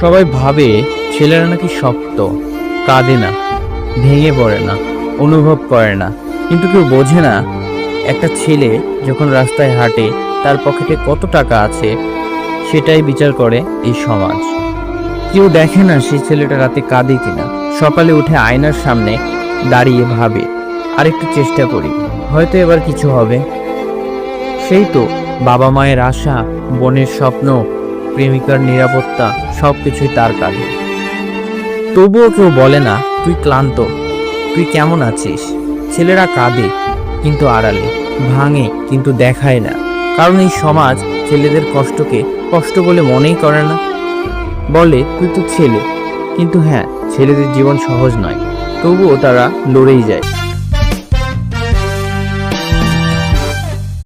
সবাই ভাবে ছেলেরা নাকি শক্ত, কাঁদে না, ভেঙে পড়ে না, অনুভব করে না। কিন্তু কেউ বোঝে না, একটা ছেলে যখন রাস্তায় হাঁটে, তার পকেটে কত টাকা আছে, সেটাই বিচার করে এই সমাজ। কেউ দেখে না সেই ছেলেটা রাতে কাঁদে কিনা। সকালে উঠে আয়নার সামনে দাঁড়িয়ে ভাবে আর একটু চেষ্টা করি, হয়তো এবার কিছু হবে। সেই তো বাবা মায়ের আশা, বোনের স্বপ্ন প্রেমিকার নিরাপত্তা সব কিছুই তার কাঁধে। তবুও কেউ বলে না, তুই ক্লান্ত। তুই কেমন আছিস? ছেলেরা কাঁদে, কিন্তু আড়ালে। ভাঙে, কিন্তু দেখায় না। কারণ এই সমাজ ছেলেদের কষ্টকে কষ্ট বলে মনেই করে না। বলে, তুই তো ছেলে। কিন্তু হ্যাঁ ছেলেদের জীবন সহজ নয়। তবুও তারা লড়েই যায়।